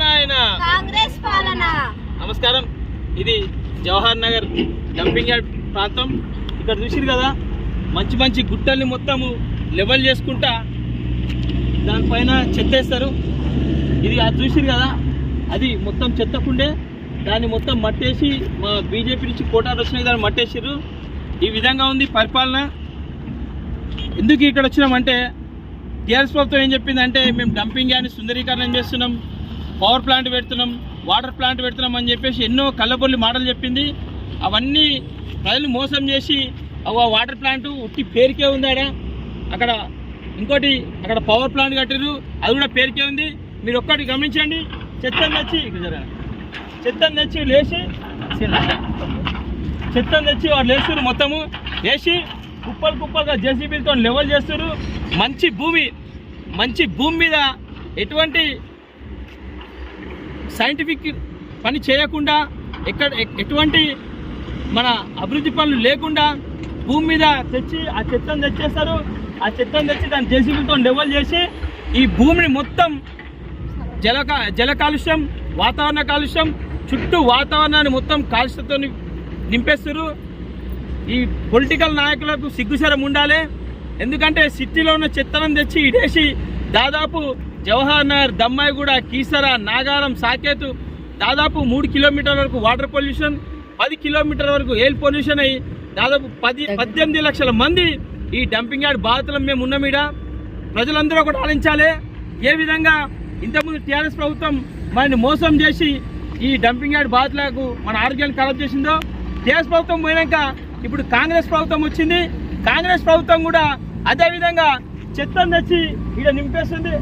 నాయన కాంగ్రెస్ పాలన? నమస్కారం. ఇది జవహర్ నగర్ డంపింగ్ యార్డ్ ప్రాంతం. ఇక్కడ చూసిరు కదా మంచి మంచి గుట్టల్ని మొత్తము లెవెల్ చేసుకుంటా దానిపైన చెత్త వేస్తారు. ఇది అది చూసిరు కదా అది మొత్తం చెత్తకుండే దాన్ని మొత్తం మట్టేసి మా బీజేపీ నుంచి కోటాలు వచ్చినాయి దాన్ని మట్టేసిర్రు. ఈ విధంగా ఉంది పరిపాలన. ఎందుకు ఇక్కడ వచ్చినామంటే టీఆర్ఎస్ ప్రభుత్వం ఏం చెప్పిందంటే మేము డంపింగ్ యార్డ్ని సుందరీకరణం చేస్తున్నాం. పవర్ ప్లాంట్ పెడుతున్నాం వాటర్ ప్లాంట్ పెడుతున్నాం అని చెప్పేసి ఎన్నో కళ్ళబొల్లి మాటలు చెప్పింది. అవన్నీ ప్రజలు మోసం చేసి ఆ వాటర్ ప్లాంట్ ఉట్టి పేరుకే ఉంది ఆడ. అక్కడ ఇంకోటి అక్కడ పవర్ ప్లాంట్ కట్టారు అది కూడా పేరుకే ఉంది. మీరు ఒక్కటి గమనించండి. చెత్తను తెచ్చి చెత్తం చెత్తను తెచ్చి లేచి చెత్తను తెచ్చి వాళ్ళు లేస్తున్నారు మొత్తము. వేసి కుప్పలు కుప్పలుగా జేసీబీలతో లెవెల్ చేస్తారు మంచి భూమి మంచి భూమి మీద ఎటువంటి సైంటిఫిక్ పని చేయకుండా ఎక్కడ ఎటువంటి మన అభివృద్ధి పనులు లేకుండా భూమి మీద తెచ్చి ఆ చెత్తను తెచ్చేస్తారు. ఆ చెత్తను తెచ్చి దాని జేసీబీలతో లెవెల్ చేసి ఈ భూమిని మొత్తం జల జల కాలుష్యం వాతావరణ కాలుష్యం చుట్టూ వాతావరణాన్ని మొత్తం కాలుష్యంతో నింపేస్తారు ఈ పొలిటికల్ నాయకులకు సిగ్గుశరం ఉండాలి. ఎందుకంటే సిటీలో ఉన్న చెత్తనం తెచ్చి ఇడేసి దాదాపు జవహర్ నగర్ దమ్మాయిగూడ కీసర నాగారం సాకేతు దాదాపు మూడు కిలోమీటర్ల వరకు వాటర్ పొల్యూషన్ పది కిలోమీటర్ల వరకు ఎయిర్ పొల్యూషన్ అయ్యి దాదాపు పది పద్దెనిమిది లక్షల మంది ఈ డంపింగ్ యార్డ్ బాధితులం మేము ఉన్నామీడ ప్రజలందరూ ఒకటి ఆలోచించాలి ఏ విధంగా ఇంతకుముందు టీఆర్ఎస్ ప్రభుత్వం మనని మోసం చేసి ఈ డంపింగ్ యార్డ్ బాధితులకు మన ఆరోగ్యాన్ని ఖరాబ్ చేసిందో టీఆర్ఎస్ ప్రభుత్వం పోయినాక ఇప్పుడు కాంగ్రెస్ ప్రభుత్వం వచ్చింది. కాంగ్రెస్ ప్రభుత్వం కూడా అదేవిధంగా చెత్తను తెచ్చి ఇక్కడ నింపేస్తుంది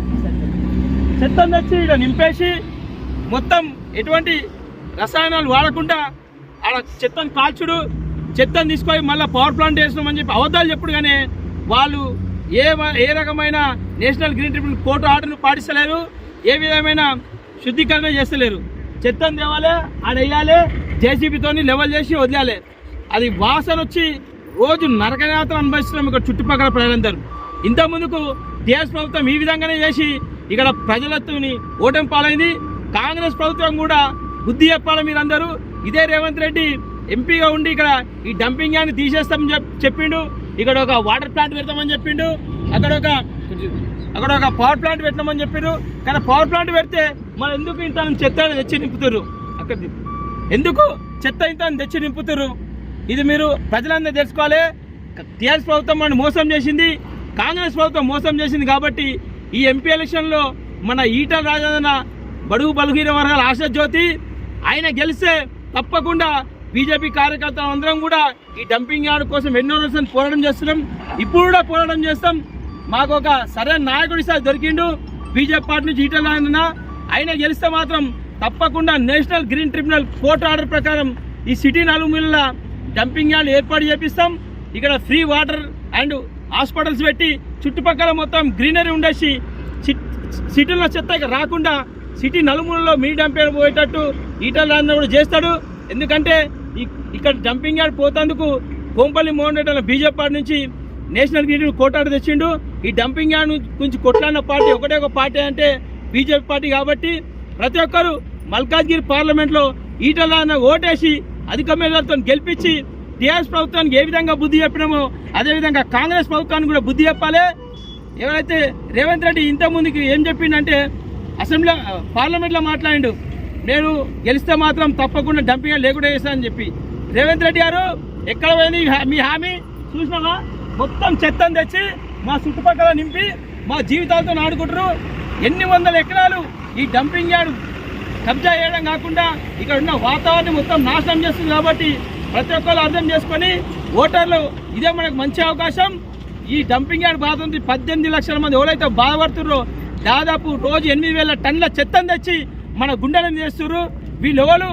చెత్తను తెచ్చి ఇక్కడ నింపేసి మొత్తం ఎటువంటి రసాయనాలు వాడకుండా ఆడ చెత్తను కాల్చుడు చెత్తను తీసుకొని మళ్ళీ పవర్ ప్లాంట్ వేసినామని చెప్పి అబద్ధాలు చెప్పుడు కానీ వాళ్ళు ఏ ఏ రకమైన నేషనల్ గ్రీన్ ట్రిబ్యునల్ కోర్టు ఆర్డర్ను పాటిస్తలేరు ఏ విధమైన శుద్ధీకరణ చేస్తలేరు. చెత్తను తేవాలి ఆడ జేసీబీతో లెవెల్ చేసి వదిలేయాలి అది వాసన వచ్చి రోజు నరకయాత్ర అనుభవిస్తున్నాం ఇక్కడ చుట్టుపక్కల ప్రజలందరూ. ఇంతకుముందుకు ముందుకు ప్రభుత్వం ఈ విధంగానే చేసి ఇక్కడ ప్రజలతోని ఓటమి పాలైంది. కాంగ్రెస్ ప్రభుత్వం కూడా బుద్ధి చెప్పాలి మీరందరూ. ఇదే రేవంత్ రెడ్డి ఎంపీగా ఉండి ఇక్కడ ఈ డంపింగ్ యాన్ని తీసేస్తామని చెప్ చెప్పిండు. ఇక్కడ ఒక వాటర్ ప్లాంట్ పెడతామని చెప్పిండు. అక్కడ ఒక అక్కడ ఒక పవర్ ప్లాంట్ పెట్టినామని చెప్పిండు. కానీ పవర్ ప్లాంట్ పెడితే మన ఎందుకు ఇంత చెత్త తెచ్చి నింపుతారు అక్కడ ఎందుకు చెత్త ఇంత తెచ్చి నింపుతారు ఇది మీరు ప్రజలందరూ తెలుసుకోవాలి. టీఆర్ఎస్ ప్రభుత్వం మనం మోసం చేసింది. కాంగ్రెస్ ప్రభుత్వం మోసం చేసింది కాబట్టి ఈ ఎంపీ ఎలక్షన్లో మన ఈటల రాజేంద్ర బడుగు బలుహీన వర్గాల ఆశాజ్యోతి ఆయన గెలిస్తే తప్పకుండా బీజేపీ కార్యకర్తలు అందరం కూడా ఈ డంపింగ్ యార్డ్ కోసం ఎన్నో రోజులు పోరాటం చేస్తున్నాం. ఇప్పుడు కూడా పోరాటం చేస్తాం. మాకు ఒక సరైన నాయకుడు సార్ దొరికిండు. బీజేపీ పార్టీ నుంచి ఈటల రాజేంద్ర ఆయన గెలిస్తే మాత్రం తప్పకుండా national green tribunal court order ప్రకారం ఈ సిటీ నలుమూలల డంపింగ్ యార్డ్ ఏర్పాటు చేపిస్తాం. ఇక్కడ ఫ్రీ వాటర్ అండ్ హాస్పిటల్స్ పెట్టి చుట్టుపక్కల మొత్తం గ్రీనరీ ఉండేసి సిటీలో చెత్త రాకుండా సిటీ నలుమూలలో మీ డంపింగ్ పోయేటట్టు ఈటల రాజేంద్ర కూడా చేస్తాడు. ఎందుకంటే ఇక్కడ డంపింగ్ యార్డ్ పోతందుకు కోంపల్లి మోహన్ రెడ్డి బీజేపీ పార్టీ నుంచి నేషనల్ గ్రీడ్ కోటాడు తెచ్చిండు. ఈ డంపింగ్ యార్డ్ గురించి కొట్లాడిన పార్టీ ఒకటే ఒక పార్టీ అంటే బీజేపీ పార్టీ కాబట్టి ప్రతి ఒక్కరు మల్కాజ్గిరి పార్లమెంట్లో ఈటల ఓటేసి అధిక మేధాలతో గెలిపించి టీఆర్ఎస్ ప్రభుత్వానికి ఏ విధంగా బుద్ధి చెప్పినామో అదేవిధంగా కాంగ్రెస్ ప్రభుత్వానికి కూడా బుద్ధి చెప్పాలి. ఎవరైతే రేవంత్ రెడ్డి ఇంతకుముందుకి ఏం చెప్పిండంటే అసెంబ్లీ పార్లమెంట్లో మాట్లాడిండు. నేను గెలిస్తే మాత్రం తప్పకుండా డంపింగ్ లేకుండా చేస్తానని చెప్పి. రేవంత్ రెడ్డి గారు ఎక్కడ పోయింది హా- మీ హామీ? చూసినావా? మొత్తం చెత్తను తెచ్చి మా చుట్టుపక్కల నింపి మా జీవితాలతో ఆడుకుంటారు ఎన్ని వందల ఎకరాలు ఈ డంపింగ్ యార్డ్ కబ్జా చేయడం కాకుండా ఇక్కడ ఉన్న వాతావరణం మొత్తం నాశనం చేస్తుంది కాబట్టి ప్రతి ఒక్కరు అర్థం చేసుకొని ఓటర్లు ఇదే మనకు మంచి అవకాశం. ఈ డంపింగ్ యార్డ్ బాధ ఉంది. పద్దెనిమిది లక్షల మంది ఎవరైతే బాధపడుతున్నారో దాదాపు రోజు ఎనిమిది వేల టన్నుల చెత్తను తెచ్చి మన గుండెలను చేస్తున్నారు వీళ్ళు ఎవరు